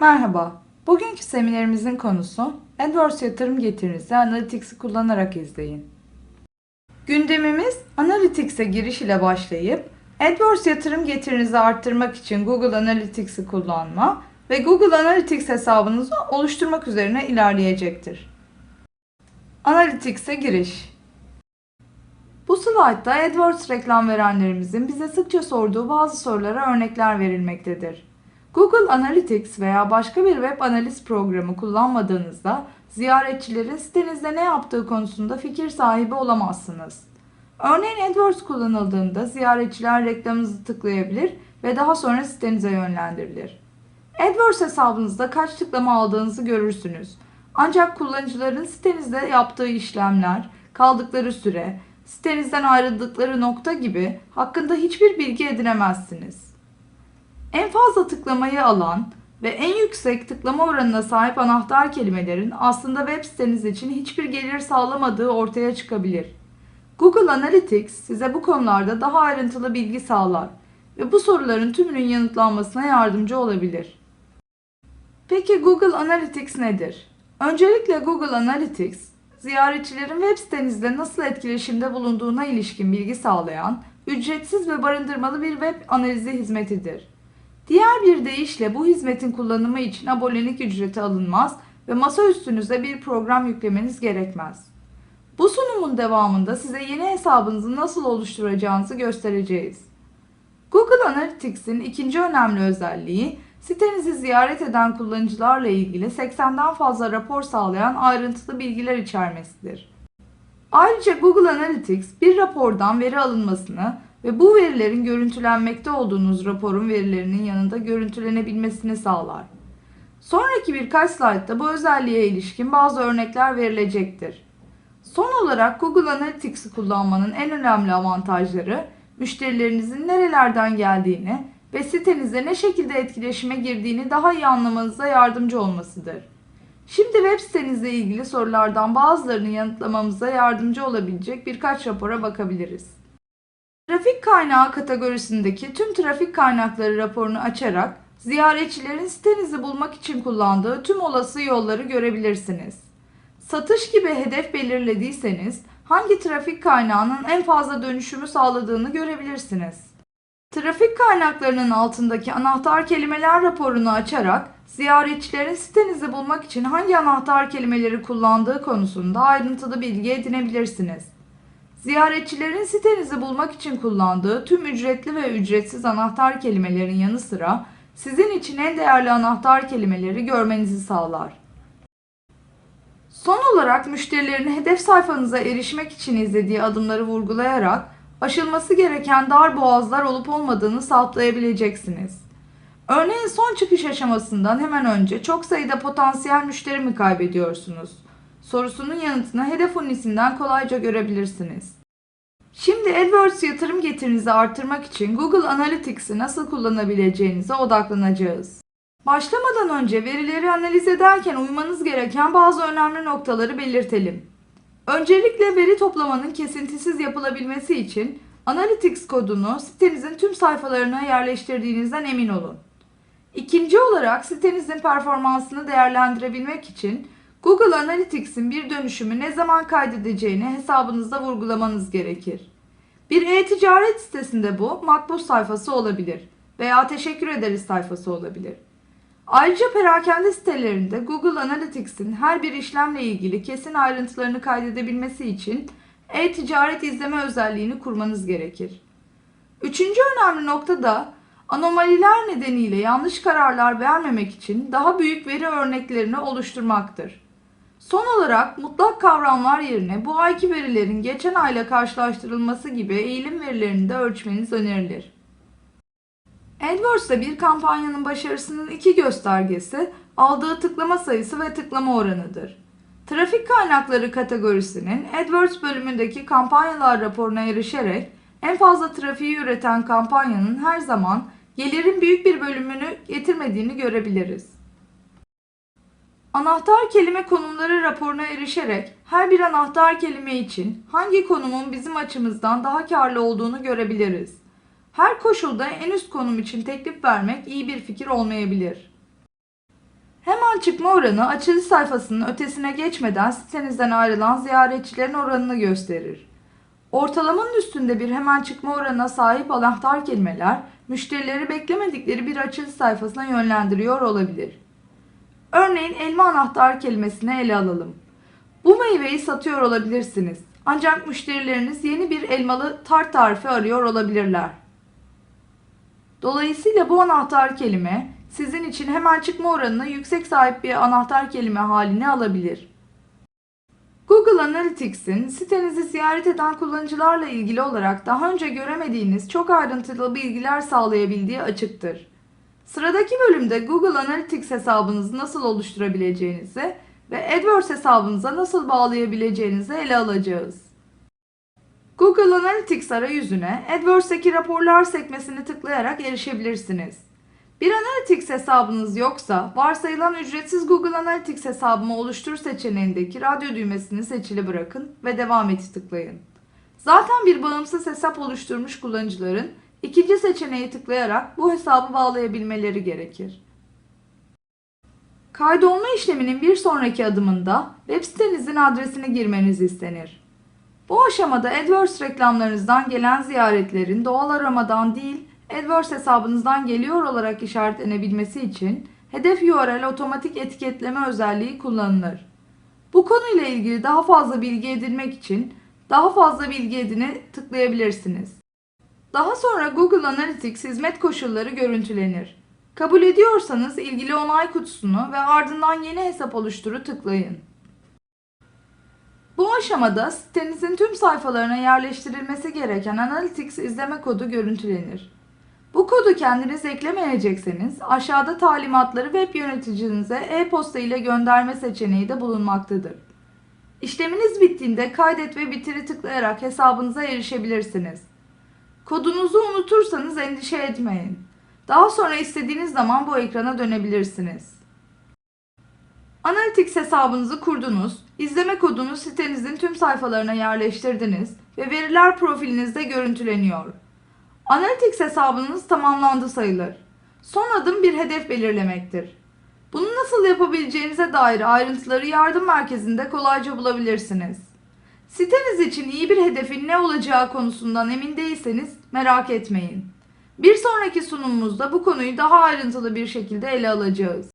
Merhaba. Bugünkü seminerimizin konusu AdWords yatırım getirinizi Analytics'i kullanarak izleyin. Gündemimiz Analytics'e giriş ile başlayıp AdWords yatırım getirinizi arttırmak için Google Analytics'i kullanma ve Google Analytics hesabınızı oluşturmak üzerine ilerleyecektir. Analytics'e giriş Bu slaytta AdWords reklam verenlerimizin bize sıkça sorduğu bazı sorulara örnekler verilmektedir. Google Analytics veya başka bir web analiz programı kullanmadığınızda ziyaretçilerin sitenizde ne yaptığı konusunda fikir sahibi olamazsınız. Örneğin AdWords kullanıldığında ziyaretçiler reklamınızı tıklayabilir ve daha sonra sitenize yönlendirilir. AdWords hesabınızda kaç tıklama aldığınızı görürsünüz. Ancak kullanıcıların sitenizde yaptığı işlemler, kaldıkları süre, sitenizden ayrıldıkları nokta gibi hakkında hiçbir bilgi edinemezsiniz. En fazla tıklamayı alan ve en yüksek tıklama oranına sahip anahtar kelimelerin aslında web siteniz için hiçbir gelir sağlamadığı ortaya çıkabilir. Google Analytics size bu konularda daha ayrıntılı bilgi sağlar ve bu soruların tümünün yanıtlanmasına yardımcı olabilir. Peki Google Analytics nedir? Öncelikle Google Analytics, ziyaretçilerin web sitenizde nasıl etkileşimde bulunduğuna ilişkin bilgi sağlayan, ücretsiz ve barındırmalı bir web analizi hizmetidir. Diğer bir deyişle bu hizmetin kullanımı için abonelik ücreti alınmaz ve masaüstünüze bir program yüklemeniz gerekmez. Bu sunumun devamında size yeni hesabınızı nasıl oluşturacağınızı göstereceğiz. Google Analytics'in ikinci önemli özelliği, sitenizi ziyaret eden kullanıcılarla ilgili 80'den fazla rapor sağlayan ayrıntılı bilgiler içermesidir. Ayrıca Google Analytics bir rapordan veri alınmasını ve bu verilerin görüntülenmekte olduğunuz raporun verilerinin yanında görüntülenebilmesini sağlar. Sonraki birkaç slaytta bu özelliğe ilişkin bazı örnekler verilecektir. Son olarak Google Analytics'i kullanmanın en önemli avantajları, müşterilerinizin nerelerden geldiğini ve sitenize ne şekilde etkileşime girdiğini daha iyi anlamanıza yardımcı olmasıdır. Şimdi web sitenizle ilgili sorulardan bazılarını yanıtlamamıza yardımcı olabilecek birkaç rapora bakabiliriz. Trafik kaynağı kategorisindeki tüm trafik kaynakları raporunu açarak ziyaretçilerin sitenizi bulmak için kullandığı tüm olası yolları görebilirsiniz. Satış gibi hedef belirlediyseniz hangi trafik kaynağının en fazla dönüşümü sağladığını görebilirsiniz. Trafik kaynaklarının altındaki anahtar kelimeler raporunu açarak ziyaretçilerin sitenizi bulmak için hangi anahtar kelimeleri kullandığı konusunda ayrıntılı bilgi edinebilirsiniz. Ziyaretçilerin sitenizi bulmak için kullandığı tüm ücretli ve ücretsiz anahtar kelimelerin yanı sıra sizin için en değerli anahtar kelimeleri görmenizi sağlar. Son olarak müşterilerin hedef sayfanıza erişmek için izlediği adımları vurgulayarak aşılması gereken dar boğazlar olup olmadığını saptayabileceksiniz. Örneğin son çıkış aşamasından hemen önce çok sayıda potansiyel müşteri mi kaybediyorsunuz? Sorusunun yanıtını hedef unisinden kolayca görebilirsiniz. Şimdi AdWords yatırım getirinizi artırmak için Google Analytics'i nasıl kullanabileceğinize odaklanacağız. Başlamadan önce verileri analiz ederken uymanız gereken bazı önemli noktaları belirtelim. Öncelikle veri toplamanın kesintisiz yapılabilmesi için Analytics kodunu sitenizin tüm sayfalarına yerleştirdiğinizden emin olun. İkinci olarak sitenizin performansını değerlendirebilmek için Google Analytics'in bir dönüşümü ne zaman kaydedeceğini hesabınızda vurgulamanız gerekir. Bir e-ticaret sitesinde bu makbuz sayfası olabilir veya teşekkür ederiz sayfası olabilir. Ayrıca perakende sitelerinde Google Analytics'in her bir işlemle ilgili kesin ayrıntılarını kaydedebilmesi için e-ticaret izleme özelliğini kurmanız gerekir. Üçüncü önemli nokta da anomaliler nedeniyle yanlış kararlar vermemek için daha büyük veri örneklerini oluşturmaktır. Son olarak mutlak kavramlar yerine bu ayki verilerin geçen ayla karşılaştırılması gibi eğilim verilerini de ölçmeniz önerilir. AdWords'ta bir kampanyanın başarısının iki göstergesi aldığı tıklama sayısı ve tıklama oranıdır. Trafik kaynakları kategorisinin AdWords bölümündeki kampanyalar raporuna erişerek en fazla trafiği üreten kampanyanın her zaman gelirin büyük bir bölümünü getirmediğini görebiliriz. Anahtar kelime konumları raporuna erişerek her bir anahtar kelime için hangi konumun bizim açımızdan daha karlı olduğunu görebiliriz. Her koşulda en üst konum için teklif vermek iyi bir fikir olmayabilir. hemen çıkma oranı açılış sayfasının ötesine geçmeden sitenizden ayrılan ziyaretçilerin oranını gösterir. Ortalamanın üstünde bir hemen çıkma oranına sahip anahtar kelimeler müşterileri beklemedikleri bir açılış sayfasına yönlendiriyor olabilir. Örneğin elma anahtar kelimesini ele alalım. Bu meyveyi satıyor olabilirsiniz. Ancak müşterileriniz yeni bir elmalı tart tarifi arıyor olabilirler. Dolayısıyla bu anahtar kelime sizin için hemen çıkma oranını yüksek sahip bir anahtar kelime haline alabilir. Google Analytics'in sitenizi ziyaret eden kullanıcılarla ilgili olarak daha önce göremediğiniz çok ayrıntılı bilgiler sağlayabildiği açıktır. Sıradaki bölümde Google Analytics hesabınızı nasıl oluşturabileceğinizi ve AdWords hesabınıza nasıl bağlayabileceğinizi ele alacağız. Google Analytics arayüzüne AdWords'taki raporlar sekmesini tıklayarak erişebilirsiniz. Bir Analytics hesabınız yoksa varsayılan ücretsiz Google Analytics hesabımı oluştur seçeneğindeki radyo düğmesini seçili bırakın ve devam eti tıklayın. Zaten bir bağımsız hesap oluşturmuş kullanıcıların ikinci seçeneği tıklayarak bu hesabı bağlayabilmeleri gerekir. Kaydolma işleminin bir sonraki adımında web sitenizin adresini girmeniz istenir. Bu aşamada AdWords reklamlarınızdan gelen ziyaretlerin doğal aramadan değil, AdWords hesabınızdan geliyor olarak işaretlenebilmesi için hedef URL otomatik etiketleme özelliği kullanılır. Bu konuyla ilgili daha fazla bilgi edinmek için daha fazla bilgi edine tıklayabilirsiniz. Daha sonra Google Analytics hizmet koşulları görüntülenir. Kabul ediyorsanız ilgili onay kutusunu ve ardından yeni hesap oluşturu tıklayın. Bu aşamada sitenizin tüm sayfalarına yerleştirilmesi gereken Analytics izleme kodu görüntülenir. Bu kodu kendiniz eklemeyecekseniz aşağıda talimatları web yöneticinize e-posta ile gönderme seçeneği de bulunmaktadır. İşleminiz bittiğinde kaydet ve bitiri tıklayarak hesabınıza erişebilirsiniz. Kodunuzu unutursanız endişe etmeyin. Daha sonra istediğiniz zaman bu ekrana dönebilirsiniz. Analytics hesabınızı kurdunuz, izleme kodunu sitenizin tüm sayfalarına yerleştirdiniz ve veriler profilinizde görüntüleniyor. Analytics hesabınız tamamlandı sayılır. Son adım bir hedef belirlemektir. Bunu nasıl yapabileceğinize dair ayrıntıları yardım merkezinde kolayca bulabilirsiniz. Siteniz için iyi bir hedefin ne olacağı konusundan emin değilseniz merak etmeyin. Bir sonraki sunumumuzda bu konuyu daha ayrıntılı bir şekilde ele alacağız.